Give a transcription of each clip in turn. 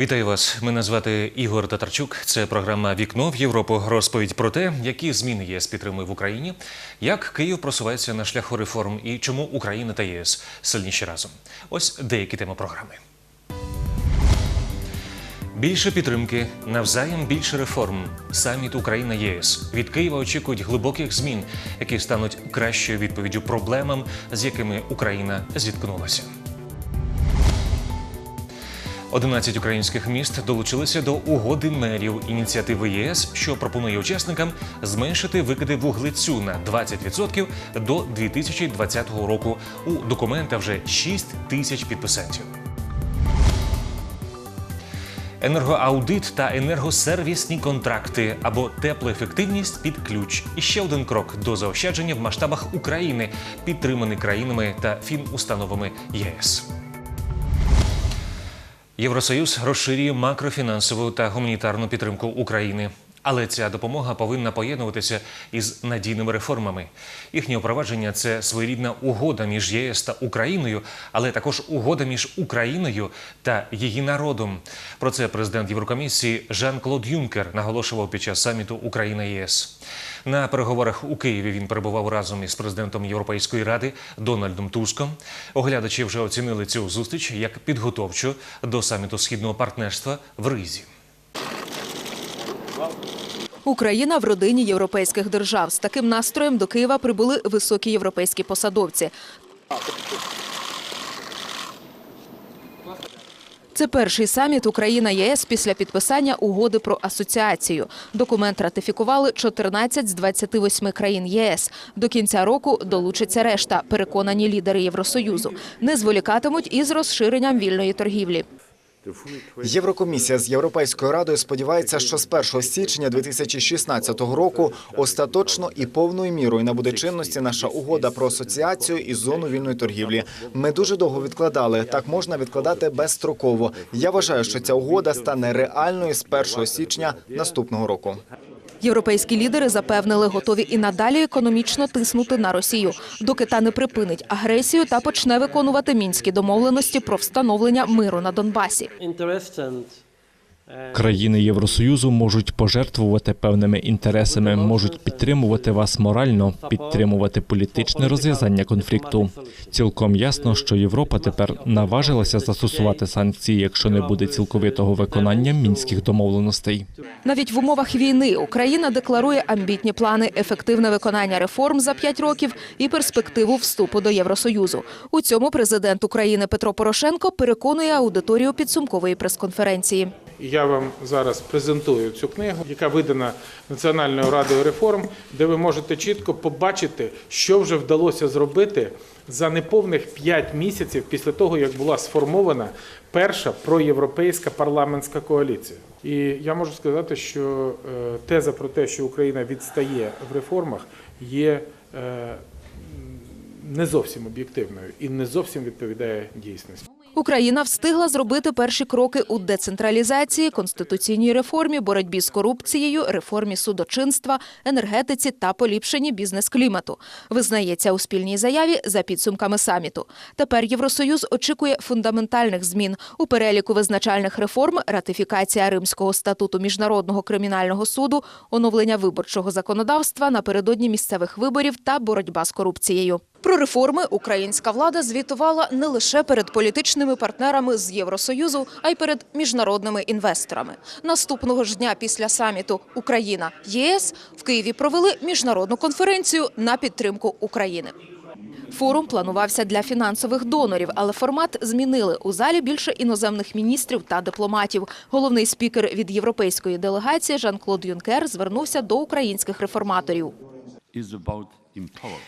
Вітаю вас. Мене звати Ігор Татарчук. Це програма Вікно в Європу. Розповідь про те, які зміни ЄС підтримує в Україні, як Київ просувається на шляху реформ і чому Україна та ЄС сильніші разом. Ось деякі теми програми. Більше підтримки, навзаєм більше реформ. Саміт Україна ЄС від Києва очікують глибоких змін, які стануть кращою відповіддю проблемам, з якими Україна зіткнулася. 11 українських міст долучилися до угоди мерів ініціативи ЄС, що пропонує учасникам зменшити викиди вуглецю на 20% до 2020 року. У документа вже 6 тисяч підписантів. Енергоаудит та енергосервісні контракти або теплоефективність під ключ. І ще один крок до заощадження в масштабах України, підтриманий країнами та фінустановами ЄС. Євросоюз розширює макрофінансову та гуманітарну підтримку України. Але ця допомога повинна поєднуватися із надійними реформами. Їхнє впровадження це своєрідна угода між ЄС та Україною, але також угода між Україною та її народом. Про це президент Єврокомісії Жан-Клод Юнкер наголошував під час саміту Україна ЄС. На переговорах у Києві він перебував разом із президентом Європейської ради Дональдом Туском. Оглядачі вже оцінили цю зустріч як підготовчу до саміту східного партнерства в Ризі. Україна в родині європейських держав. З таким настроєм до Києва прибули високі європейські посадовці. Це перший саміт Україна ЄС після підписання угоди про асоціацію. Документ ратифікували 14 з 28 країн ЄС. До кінця року долучиться решта. Переконані лідери Євросоюзу. Не зволікатимуть із розширенням вільної торгівлі. Єврокомісія з Європейською радою сподівається, що з 1 січня 2016 року остаточно і повною мірою набуде чинності наша угода про асоціацію і зону вільної торгівлі. Ми дуже довго відкладали. Так можна відкладати безстроково. Я вважаю, що ця угода стане реальною з 1 січня наступного року. Європейські лідери запевнили, готові і надалі економічно тиснути на Росію, доки та не припинить агресію та почне виконувати мінські домовленості про встановлення миру на Донбасі. Країни Євросоюзу можуть пожертвувати певними інтересами, можуть підтримувати вас морально, підтримувати політичне розв'язання конфлікту. Цілком ясно, що Європа тепер наважилася застосувати санкції, якщо не буде цілковитого виконання мінських домовленостей. Навіть в умовах війни Україна декларує амбітні плани, ефективне виконання реформ за п'ять років і перспективу вступу до Євросоюзу. У цьому президент України Петро Порошенко переконує аудиторію підсумкової прес-конференції. Я вам зараз презентую цю книгу, яка видана Національною радою реформ, де ви можете чітко побачити, що вже вдалося зробити за неповних 5 місяців після того, як була сформована перша проєвропейська парламентська коаліція. І я можу сказати, що е, теза про те, що Україна відстає в реформах, є е, не зовсім об'єктивною і не зовсім відповідає дійсності. Україна встигла зробити перші кроки у децентралізації, конституційній реформі, боротьбі з корупцією, реформі судочинства, енергетиці та поліпшенні бізнес-клімату. Визнається у спільній заяві за підсумками саміту. Тепер Євросоюз очікує фундаментальних змін у переліку визначальних реформ, ратифікація Римського статуту міжнародного кримінального суду, оновлення виборчого законодавства напередодні місцевих виборів та боротьба з корупцією. Про реформи українська влада звітувала не лише перед політичними партнерами з Євросоюзу, а й перед міжнародними інвесторами. Наступного ж дня після саміту Україна ЄС в Києві провели міжнародну конференцію на підтримку України. Форум планувався для фінансових донорів, але формат змінили. У залі більше іноземних міністрів та дипломатів. Головний спікер від європейської делегації Жан-Клод Юнкер звернувся до українських реформаторів.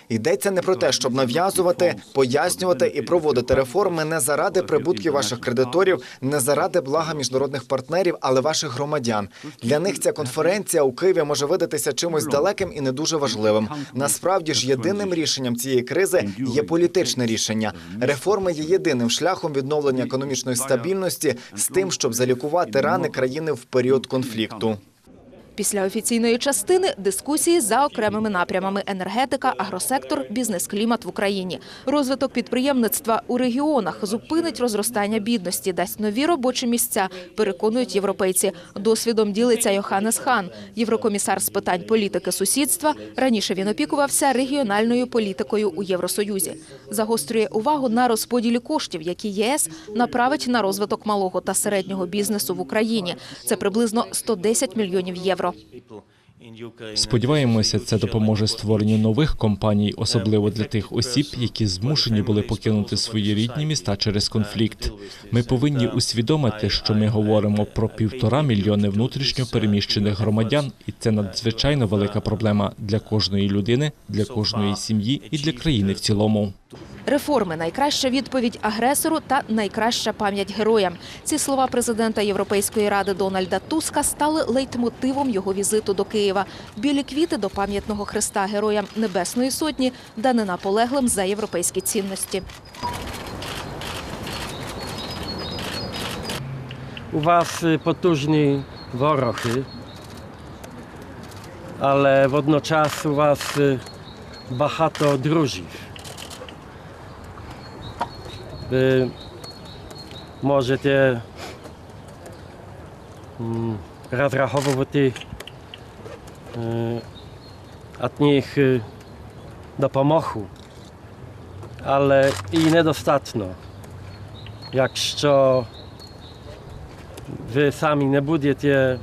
Йдеться не про те, щоб нав'язувати, пояснювати і проводити реформи не заради прибутків ваших кредиторів, не заради блага міжнародних партнерів, але ваших громадян. Для них ця конференція у Києві може видатися чимось далеким і не дуже важливим. Насправді ж єдиним рішенням цієї кризи є політичне рішення. Реформи є єдиним шляхом відновлення економічної стабільності з тим, щоб залікувати рани країни в період конфлікту. Після офіційної частини дискусії за окремими напрямами енергетика, агросектор, бізнес-клімат в Україні. Розвиток підприємництва у регіонах зупинить розростання бідності, дасть нові робочі місця, переконують європейці. Досвідом ділиться Йоханнес Хан, єврокомісар з питань політики сусідства. Раніше він опікувався регіональною політикою у Євросоюзі. Загострює увагу на розподілі коштів, які ЄС направить на розвиток малого та середнього бізнесу в Україні. Це приблизно 110 мільйонів євро. Сподіваємося, це допоможе створенню нових компаній, особливо для тих осіб, які змушені були покинути свої рідні міста через конфлікт. Ми повинні усвідомити, що ми говоримо про півтора мільйони внутрішньо переміщених громадян, і це надзвичайно велика проблема для кожної людини, для кожної сім'ї і для країни в цілому. Реформи найкраща відповідь агресору та найкраща пам'ять героям. Ці слова президента Європейської ради Дональда Туска стали лейтмотивом його візиту до Києва. Білі квіти до пам'ятного хреста героям Небесної сотні, данина полеглим за європейські цінності. U was y, potężni worochi, ale wodnoczas u was y, багато друзів. Ви можете м, розраховувати е, від них е, допомогу, але і недостатньо. Якщо ви самі не будете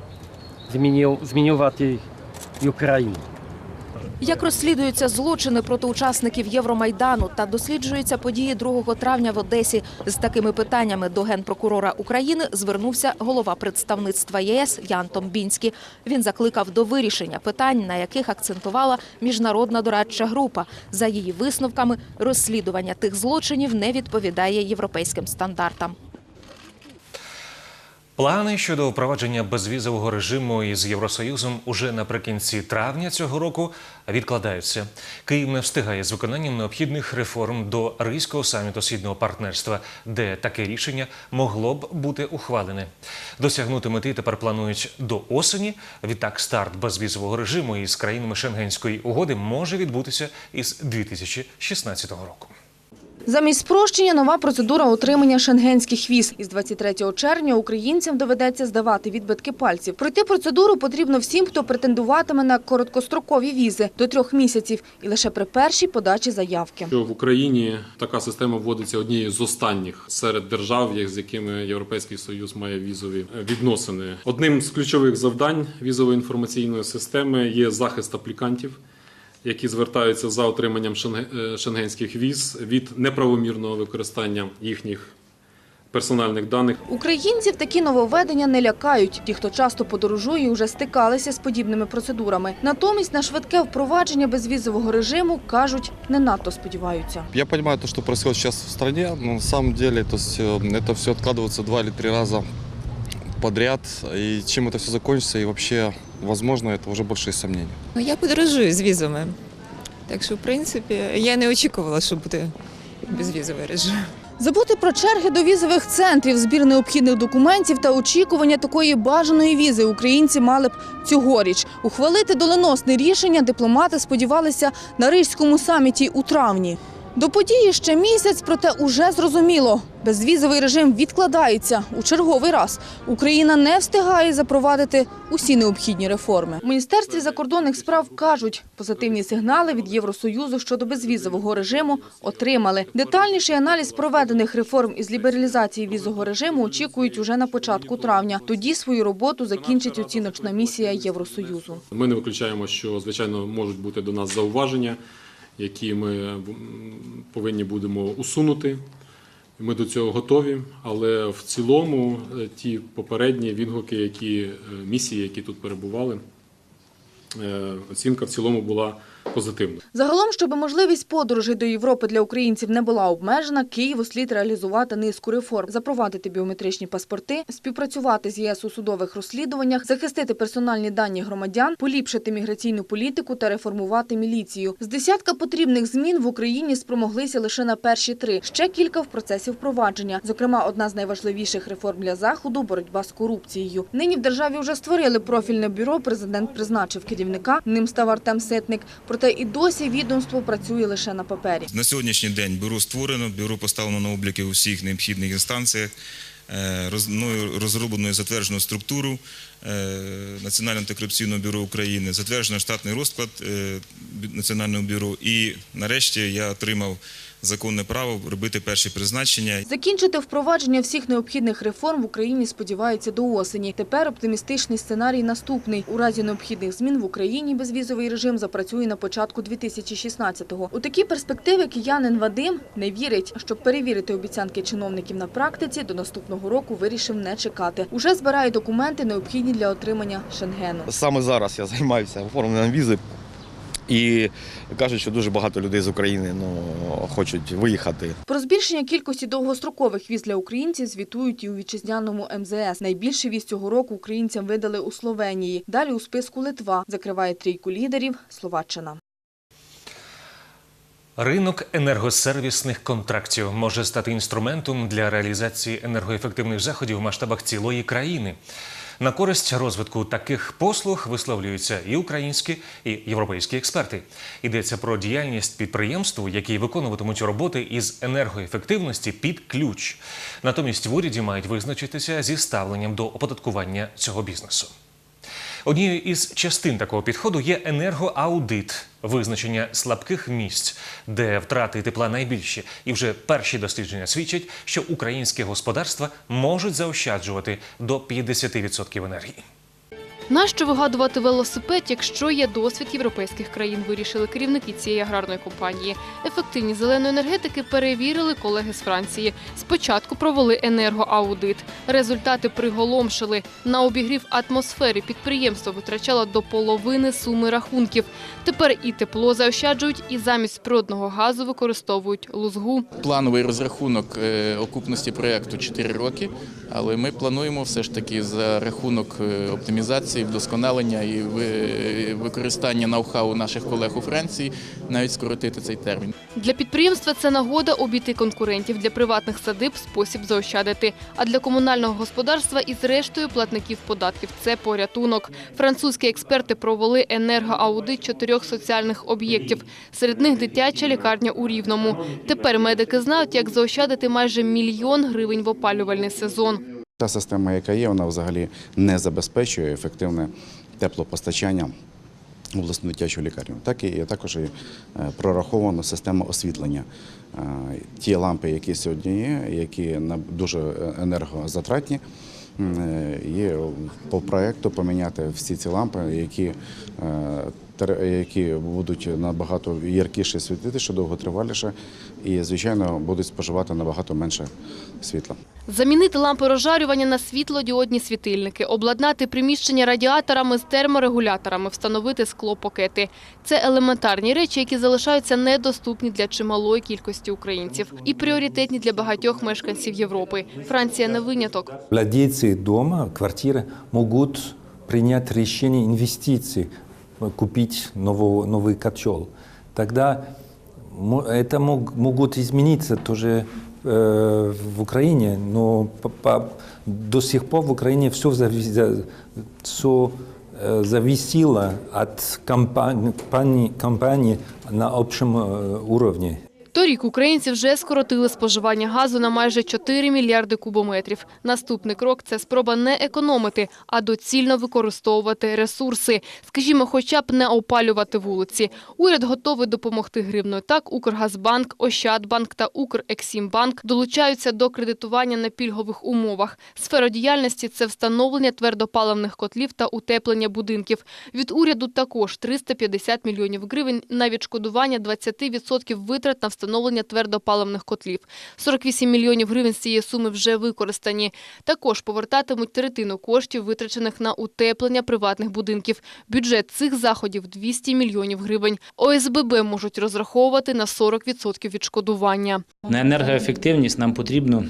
зміню- змінювати Україну. Як розслідуються злочини проти учасників Євромайдану та досліджуються події 2 травня в Одесі з такими питаннями до генпрокурора України звернувся голова представництва ЄС Ян Томбінський. Він закликав до вирішення питань, на яких акцентувала міжнародна дорадча група. За її висновками, розслідування тих злочинів не відповідає європейським стандартам. Плани щодо впровадження безвізового режиму із Євросоюзом уже наприкінці травня цього року відкладаються. Київ не встигає з виконанням необхідних реформ до Ризького саміту східного партнерства, де таке рішення могло б бути ухвалене. Досягнути мети тепер планують до осені. Відтак, старт безвізового режиму із країнами Шенгенської угоди може відбутися із 2016 року. Замість спрощення нова процедура отримання шенгенських віз. Із 23 червня українцям доведеться здавати відбитки пальців. Пройти процедуру потрібно всім, хто претендуватиме на короткострокові візи до трьох місяців і лише при першій подачі заявки. В Україні така система вводиться однією з останніх серед держав, з якими Європейський Союз має візові е, відносини. Одним з ключових завдань візової інформаційної системи є захист аплікантів, які звертаються за отриманням шенге- е, шенгенських віз від неправомірного використання їхніх персональних даних. Українців такі нововведення не лякають. Ті, хто часто подорожує, вже стикалися з подібними процедурами. Натомість на швидке впровадження безвізового режиму кажуть, не надто сподіваються. Я понимаю то, что происходит сейчас в стране, но на самом деле то есть, э, это все откладывается два или три раза подряд. И чем это все закончится, и вообще, возможно, это уже больше из сомнений. Ну, я подорожую з візами. Так що, в принципі, я не очікувала, що буде безвізовий режим. Забути про черги до візових центрів, збір необхідних документів та очікування такої бажаної візи українці мали б цьогоріч. Ухвалити доленосне рішення дипломати сподівалися на Ризькому саміті у травні. До події ще місяць, проте уже зрозуміло. Безвізовий режим відкладається у черговий раз. Україна не встигає запровадити усі необхідні реформи. У Міністерстві закордонних справ кажуть, позитивні сигнали від Євросоюзу щодо безвізового режиму отримали. Детальніший аналіз проведених реформ із лібералізації візового режиму очікують уже на початку травня. Тоді свою роботу закінчить оціночна місія Євросоюзу. Ми не виключаємо, що звичайно можуть бути до нас зауваження, які ми повинні будемо усунути. Ми до цього готові, але в цілому е, ті попередні відгуки, які е, місії, які тут перебували, е, оцінка в цілому була позитивно. Загалом, щоб можливість подорожей до Європи для українців не була обмежена, Києву слід реалізувати низку реформ, запровадити біометричні паспорти, співпрацювати з ЄС у судових розслідуваннях, захистити персональні дані громадян, поліпшити міграційну політику та реформувати міліцію. З десятка потрібних змін в Україні спромоглися лише на перші три. Ще кілька в процесі впровадження. Зокрема, одна з найважливіших реформ для заходу боротьба з корупцією. Нині в державі вже створили профільне бюро. Президент призначив керівника. Ним став Артем Ситник. Проте і досі відомство працює лише на папері. На сьогоднішній день бюро створено, бюро поставлено на обліки у всіх необхідних інстанціях, е, роз- розроблено і затверджено структуру е, Національного антикорупційного бюро України, затверджено штатний розклад е, Національного бюро і нарешті я отримав законне право робити перші призначення. Закінчити впровадження всіх необхідних реформ в Україні сподіваються до осені. Тепер оптимістичний сценарій наступний. У разі необхідних змін в Україні безвізовий режим запрацює на початку 2016-го. У такі перспективи киянин Вадим не вірить. Щоб перевірити обіцянки чиновників на практиці, до наступного року вирішив не чекати. Уже збирає документи, необхідні для отримання Шенгену. Саме зараз я займаюся оформленням візи. І кажуть, що дуже багато людей з України ну, хочуть виїхати. Про збільшення кількості довгострокових віз для українців звітують і у вітчизняному МЗС. Найбільше віз цього року українцям видали у Словенії. Далі у списку Литва. Закриває трійку лідерів Словаччина. Ринок енергосервісних контрактів може стати інструментом для реалізації енергоефективних заходів в масштабах цілої країни. На користь розвитку таких послуг висловлюються і українські, і європейські експерти. Йдеться про діяльність підприємств, які виконуватимуть роботи із енергоефективності під ключ. Натомість в уряді мають визначитися зі ставленням до оподаткування цього бізнесу. Однією із частин такого підходу є енергоаудит, визначення слабких місць, де втрати тепла найбільші. І вже перші дослідження свідчать, що українські господарства можуть заощаджувати до 50% енергії. Нащо вигадувати велосипед, якщо є досвід європейських країн, вирішили керівники цієї аграрної компанії. Ефективність зеленої енергетики перевірили колеги з Франції. Спочатку провели енергоаудит. Результати приголомшили. На обігрів атмосфери підприємство витрачало до половини суми рахунків. Тепер і тепло заощаджують, і замість природного газу використовують лузгу. Плановий розрахунок е, окупності проєкту 4 роки, але ми плануємо все ж таки за рахунок е, оптимізації, вдосконалення і використання ноу-хау наших колег у Франції навіть скоротити цей термін. Для підприємства це нагода обійти конкурентів, для приватних садиб спосіб заощадити. А для комунального господарства і зрештою платників податків це порятунок. Французькі експерти провели енергоаудит чотирьох соціальних об'єктів. Серед них дитяча лікарня у Рівному. Тепер медики знають, як заощадити майже мільйон гривень в опалювальний сезон. Та система, яка є, вона взагалі не забезпечує ефективне теплопостачання обласну дитячу лікарню. Так і також і е, прорахована система освітлення. Е, Ті лампи, які сьогодні є, які дуже енергозатратні, е, є по проекту поміняти всі ці лампи, які, які будуть набагато яркіше світити, що довготриваліше, і, звичайно, будуть споживати набагато менше світла. Замінити лампи розжарювання на світлодіодні світильники, обладнати приміщення радіаторами з терморегуляторами, встановити склопакети. Це елементарні речі, які залишаються недоступні для чималої кількості українців і пріоритетні для багатьох мешканців Європи. Франція не виняток. Владельцы дома, квартиры могут принять решение инвестиций, купить нового, новый котел. Тогда мо- это мог- могут измениться тоже э, в Украине, но по- до сих пор в Украине все, зави- все зависело от компании, компании на общем э, уровне. Торік українці вже скоротили споживання газу на майже 4 мільярди кубометрів. Наступний крок – це спроба не економити, а доцільно використовувати ресурси. Скажімо, хоча б не опалювати вулиці. Уряд готовий допомогти гривною. Так, Укргазбанк, Ощадбанк та Укрексімбанк долучаються до кредитування на пільгових умовах. Сфера діяльності – це встановлення твердопаливних котлів та утеплення будинків. Від уряду також 350 мільйонів гривень на відшкодування 20% витрат на встановлення встановлення твердопаливних котлів. 48 мільйонів гривень з цієї суми вже використані. Також повертатимуть третину коштів, витрачених на утеплення приватних будинків. Бюджет цих заходів – 200 мільйонів гривень. ОСББ можуть розраховувати на 40% відшкодування. На енергоефективність нам потрібно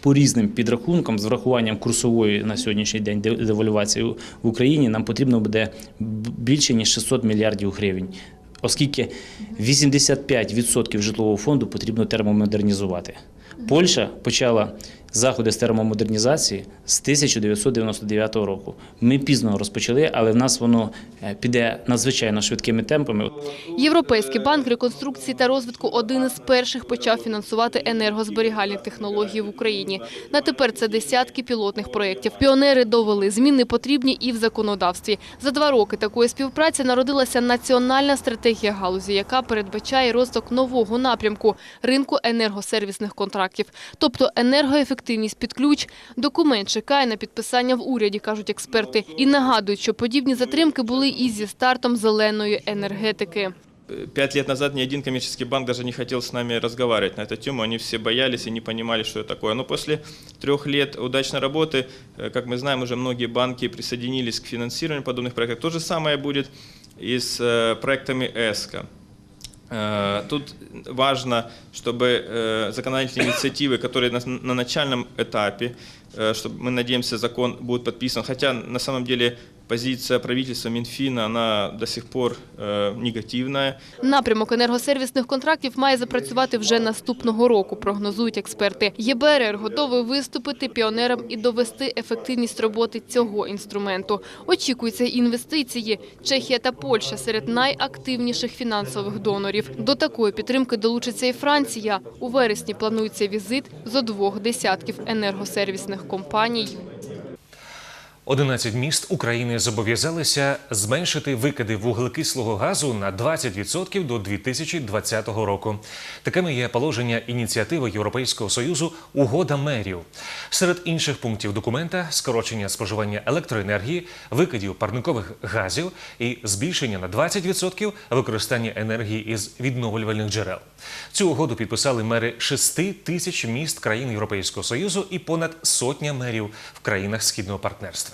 по різним підрахункам з врахуванням курсової на сьогоднішній день де- девальвації в Україні нам потрібно буде більше ніж 600 мільярдів гривень. Оскільки 85% житлового фонду потрібно термомодернізувати. Польща почала заходи з термомодернізації з 1999 року. Ми пізно розпочали, але в нас воно е, піде надзвичайно швидкими темпами. Європейський банк реконструкції та розвитку один із перших почав фінансувати енергозберігальні технології в Україні. На тепер це десятки пілотних проєктів. Піонери довели, зміни потрібні і в законодавстві. За два роки такої співпраці народилася національна стратегія галузі, яка передбачає розвиток нового напрямку – ринку енергосервісних контрактів. Тобто енергоефективність під ключ. Документ чекає на підписання в уряді, кажуть експерти. І нагадують, що подібні затримки були і зі стартом зеленої енергетики. Пять лет назад ни один коммерческий банк даже не хотел с нами разговаривать на эту тему. Они все боялись и не понимали, что это такое. Но после трех лет удачной работы, э, как мы знаем, уже многие банки присоединились к финансированию подобных проектов. То же самое будет и с э, проектами ЭСКО. Э, Тут важно, чтобы э, законодательные инициативы, которые на, на начальном этапе, э, чтобы мы надеемся, закон будет подписан. Хотя на самом деле позиция правительства Минфина, она до сих пор э, негативная. Напрямок енергосервісних контрактів має запрацювати вже наступного року, прогнозують експерти. ЄБРР готовий виступити піонером і довести ефективність роботи цього інструменту. Очікуються інвестиції. Чехія та Польща серед найактивніших фінансових донорів. До такої підтримки долучиться і Франція. У вересні планується візит зо двох десятків енергосервісних компаній. 11 міст України зобов'язалися зменшити викиди вуглекислого газу на 20% до 2020 року. Такими є положення ініціативи Європейського союзу Угода мерів. Серед інших пунктів документа скорочення споживання електроенергії, викидів парникових газів і збільшення на 20% використання енергії із відновлювальних джерел. Цю угоду підписали мери шести тисяч міст країн Європейського союзу і понад сотня мерів в країнах східного партнерства.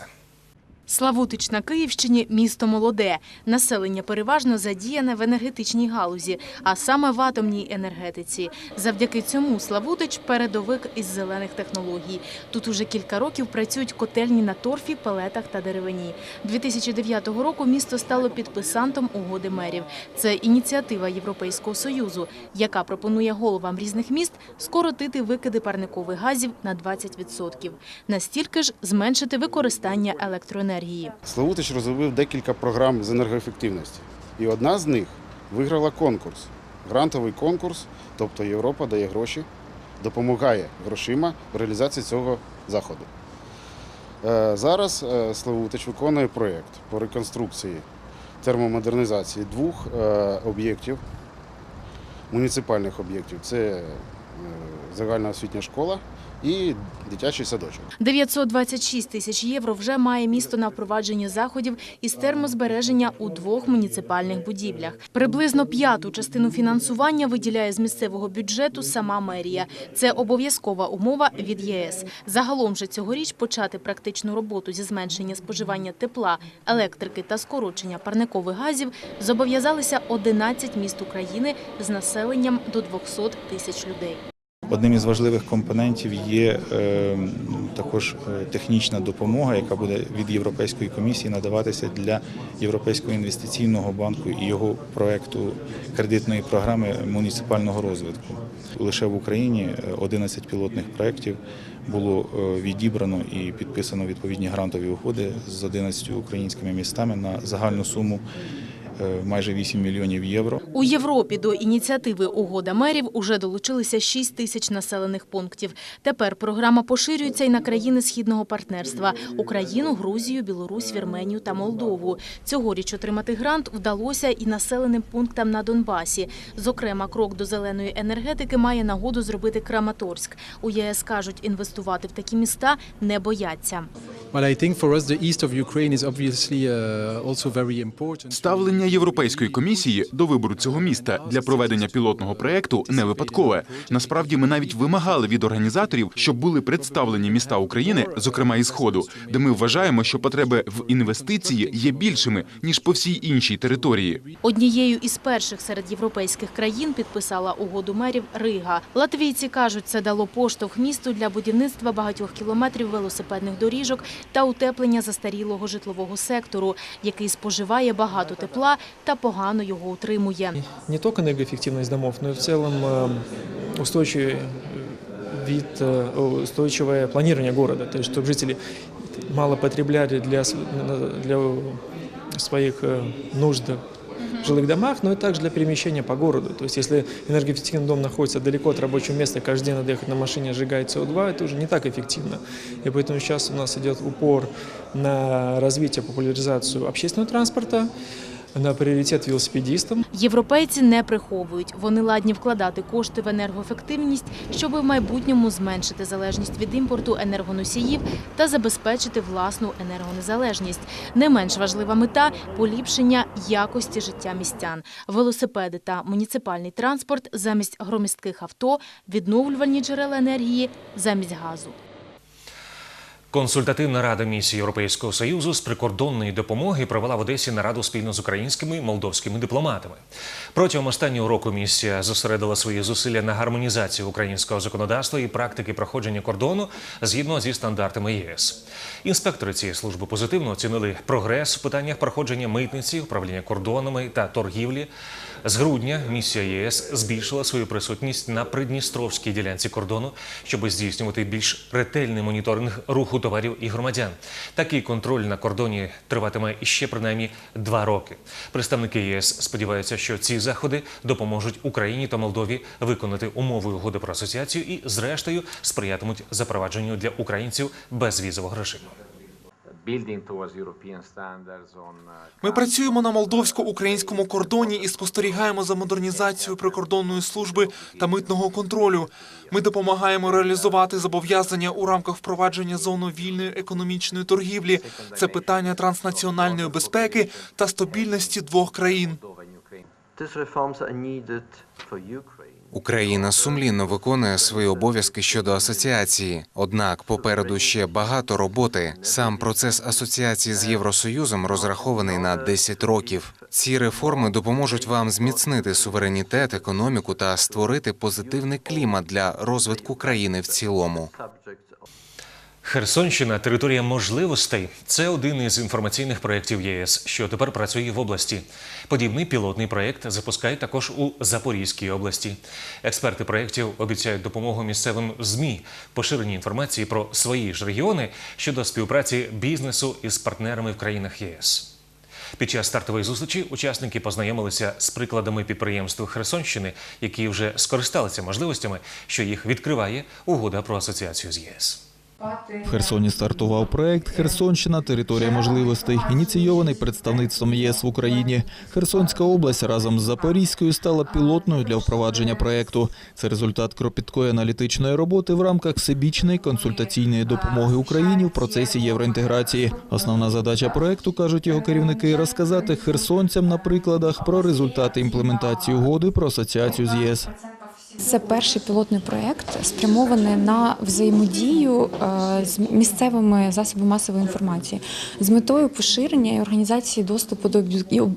Славутич на Київщині – місто молоде. Населення переважно задіяне в енергетичній галузі, а саме в атомній енергетиці. Завдяки цьому Славутич – передовик із зелених технологій. Тут уже кілька років працюють котельні на торфі, пелетах та деревині. 2009 року місто стало підписантом угоди мерів. Це ініціатива Європейського Союзу, яка пропонує головам різних міст скоротити викиди парникових газів на 20%. Настільки ж зменшити використання електроенергії. Славутич розробив декілька програм з енергоефективності. І одна з них виграла конкурс. Грантовий конкурс, тобто Європа дає гроші, допомагає грошима в реалізації цього заходу. Е, Зараз е, Славутич виконує проєкт по реконструкції термомодернізації двох е, об'єктів, муніципальних об'єктів. Це загальна освітня школа і дитячий садочок. 926 тисяч євро вже має місто на впровадження заходів із термозбереження у двох муніципальних будівлях. Приблизно п'яту частину фінансування виділяє з місцевого бюджету сама мерія. Це обов'язкова умова від ЄС. Загалом же цьогоріч почати практичну роботу зі зменшення споживання тепла, електрики та скорочення парникових газів зобов'язалися 11 міст України з населенням до 200 тисяч людей. Одним із важливих компонентів є е, також е, технічна допомога, яка буде від Європейської комісії надаватися для Європейського інвестиційного банку і його проекту кредитної програми муніципального розвитку. Лише в Україні е, 11 пілотних проєктів було е, відібрано і підписано відповідні грантові угоди з 11 українськими містами на загальну суму е, майже 8 мільйонів євро. У Європі до ініціативи «Угода мерів» уже долучилися 6 тисяч населених пунктів. Тепер програма поширюється й на країни Східного партнерства – Україну, Грузію, Білорусь, Вірменію та Молдову. Цьогоріч отримати грант вдалося і населеним пунктам на Донбасі. Зокрема, крок до зеленої енергетики має нагоду зробити Краматорськ. У ЄС кажуть, інвестувати в такі міста не бояться. Uh. Ставлення Європейської комісії до вибору цього міста для проведення пілотного проекту не випадкове. Насправді, ми навіть вимагали від організаторів, щоб були представлені міста України, зокрема і сходу, де ми вважаємо, що потреби в інвестиції є більшими ніж по всій іншій території. Однією із перших серед європейських країн підписала угоду мерів Рига. Латвійці кажуть, це дало поштовх місту для будівництва багатьох кілометрів велосипедних доріжок та утеплення застарілого житлового сектору, який споживає багато тепла та погано його утримує. Не только энергоэффективность домов, но и в целом э, устойчивый вид, э, устойчивое планирование города. То есть, чтобы жители мало потребляли для, для своих э, нужд в жилых домах, но и также для перемещения по городу. То есть, если энергоэффективный дом находится далеко от рабочего места, каждый день надо ехать на машине, сжигать СО2, это уже не так эффективно. И поэтому сейчас у нас идет упор на развитие, популяризацию общественного транспорта, на пріоритет велосипедистам. Європейці не приховують. Вони ладні вкладати кошти в енергоефективність, щоб в майбутньому зменшити залежність від імпорту енергоносіїв та забезпечити власну енергонезалежність. Не менш важлива мета поліпшення якості життя містян. Велосипеди та муніципальний транспорт замість громістких авто, відновлювальні джерела енергії замість газу. Консультативна рада місії Європейського союзу з прикордонної допомоги провела в Одесі нараду спільно з українськими і молдовськими дипломатами. Протягом останнього року місія зосередила свої зусилля на гармонізації українського законодавства і практики проходження кордону згідно зі стандартами ЄС. Інспектори цієї служби позитивно оцінили прогрес в питаннях проходження митниці, управління кордонами та торгівлі. З грудня місія ЄС збільшила свою присутність на придністровській ділянці кордону, щоб здійснювати більш ретельний моніторинг руху товарів і громадян. Такий контроль на кордоні триватиме іще принаймні два роки. Представники ЄС сподіваються, що ці заходи допоможуть Україні та Молдові виконати умови угоди про асоціацію і, зрештою, сприятимуть запровадженню для українців безвізового режиму. Ми працюємо на молдовсько-українському кордоні і спостерігаємо за модернізацією прикордонної служби та митного контролю. Ми допомагаємо реалізувати зобов'язання у рамках впровадження зони вільної економічної торгівлі. Це питання транснаціональної безпеки та стабільності двох країн. Україна сумлінно виконує свої обов'язки щодо асоціації. Однак попереду ще багато роботи. Сам процес асоціації з Євросоюзом розрахований на 10 років. Ці реформи допоможуть вам зміцнити суверенітет, економіку та створити позитивний клімат для розвитку країни в цілому. Херсонщина територія можливостей. Це один із інформаційних проєктів єС, що тепер працює в області. Подібний пілотний проєкт запускають також у Запорізькій області. Експерти проєктів обіцяють допомогу місцевим змі, поширенні інформації про свої ж регіони щодо співпраці бізнесу із партнерами в країнах ЄС. Під час стартової зустрічі учасники познайомилися з прикладами підприємств Херсонщини, які вже скористалися можливостями, що їх відкриває угода про асоціацію з ЄС. В Херсоні стартував проект Херсонщина територія можливостей, ініційований представництвом ЄС в Україні. Херсонська область разом з Запорізькою стала пілотною для впровадження проекту. Це результат кропіткої аналітичної роботи в рамках всебічної консультаційної допомоги Україні в процесі євроінтеграції. Основна задача проекту, кажуть його керівники, розказати херсонцям на прикладах про результати імплементації угоди про асоціацію з ЄС. Це перший пілотний проєкт, спрямований на взаємодію е, з місцевими засобами масової інформації з метою поширення і організації доступу до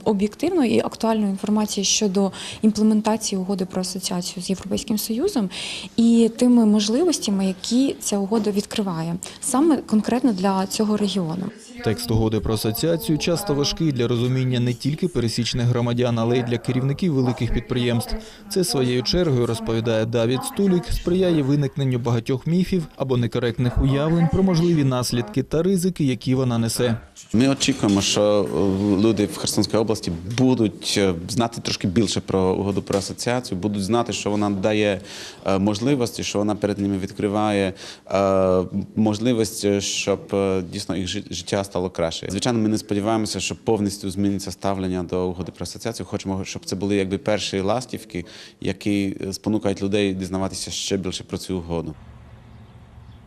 об'єктивної і актуальної інформації щодо імплементації угоди про асоціацію з Європейським Союзом і тими можливостями, які ця угода відкриває, саме конкретно для цього регіону. Текст угоди про асоціацію часто важкий для розуміння не тільки пересічних громадян, але й для керівників великих підприємств. Це своєю чергою розповідає Давід Стулік, сприяє виникненню багатьох міфів або некоректних уявлень про можливі наслідки та ризики, які вона несе. Ми очікуємо, що е, люди в Херсонській області будуть е, знати трошки більше про угоду про асоціацію, будуть знати, що вона дає е, можливості, що вона перед ними відкриває можливість, е, щоб дійсно їх життя стало краще. Звичайно, ми не сподіваємося, що повністю зміниться ставлення до угоди про асоціацію. Хочемо, щоб це були якби перші ластівки, які е, спонукають людей дізнаватися ще більше про цю угоду.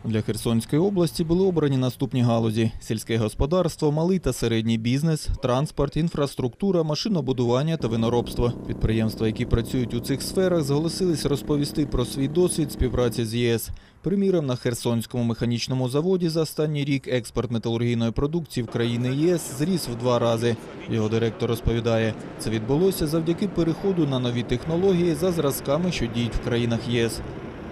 Для Херсонської області були обрані наступні галузі: сільське господарство, малий та середній бізнес, транспорт, інфраструктура, машинобудування та виноробство. Підприємства, які працюють у цих сферах, зголосились розповісти про свій досвід співпраці з ЄС. Приміром, на Херсонському механічному заводі за останній рік експорт металургійної продукції в країни ЄС зріс в два рази. Його директор розповідає, це відбулося завдяки переходу на нові технології за зразками, що діють в країнах ЄС.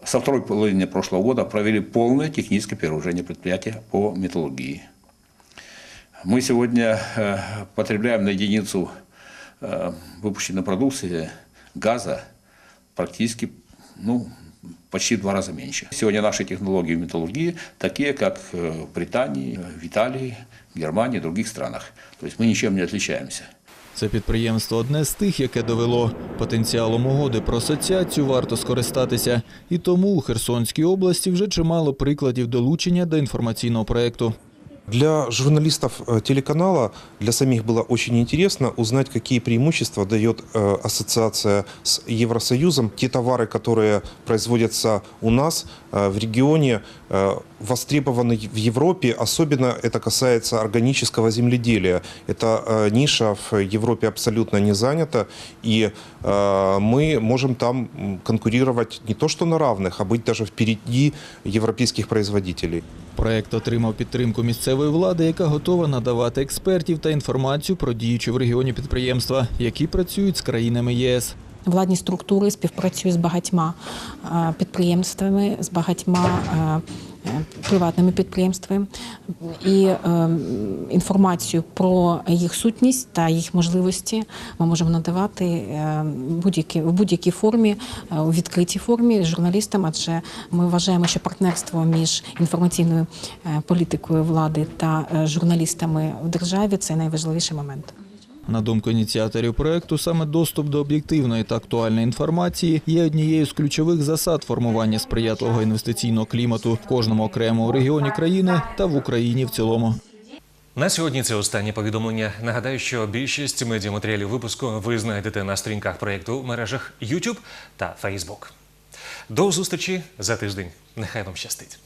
Со второй половины прошлого года провели полное техническое переоружение предприятия по металлургии. Мы сегодня э, потребляем на единицу э, выпущенной продукции газа практически ну, почти в два раза меньше. Сегодня наши технологии в металлургии такие, как э, в Британии, в Италии, в Германии и других странах. То есть мы ничем не отличаемся. Це підприємство одне з тих, яке довело. Потенціалом угоди про асоціацію варто скористатися. І тому у Херсонській області вже чимало прикладів долучення до інформаційного проєкту. Для журналистов э, телеканала, для самих было очень интересно узнать, какие преимущества дает э, ассоциация с Евросоюзом. Те товары, которые производятся у нас э, в регионе, востребованы в Европе. Особенно это касается органического земледелия. Эта ниша в Европе абсолютно не занята. И мы можем там конкурировать не то что на равных, а быть даже впереди европейских производителей. Проект отримав підтримку місцевої влади, яка готова надавати експертів та інформацію про діючі в регіоні підприємства, які працюють з країнами єС. Владні структури співпрацюють з багатьма е, підприємствами, з багатьма е, приватними підприємствами і е, інформацію про їх сутність та їх можливості ми можемо надавати е, будь-які в будь-якій формі, е, у відкритій формі журналістам, адже ми вважаємо, що партнерство між інформаційною е, політикою влади та е, журналістами в державі це найважливіший момент. На думку ініціаторів проекту, саме доступ до об'єктивної та актуальної інформації є однією з ключових засад формування сприятливого інвестиційного клімату в кожному окремому регіоні країни та в Україні в цілому. На сьогодні це останнє повідомлення. Нагадаю, що більшість медіаматеріалів випуску ви знайдете на сторінках проєкту в мережах YouTube та Facebook. До зустрічі за тиждень. Нехай вам щастить.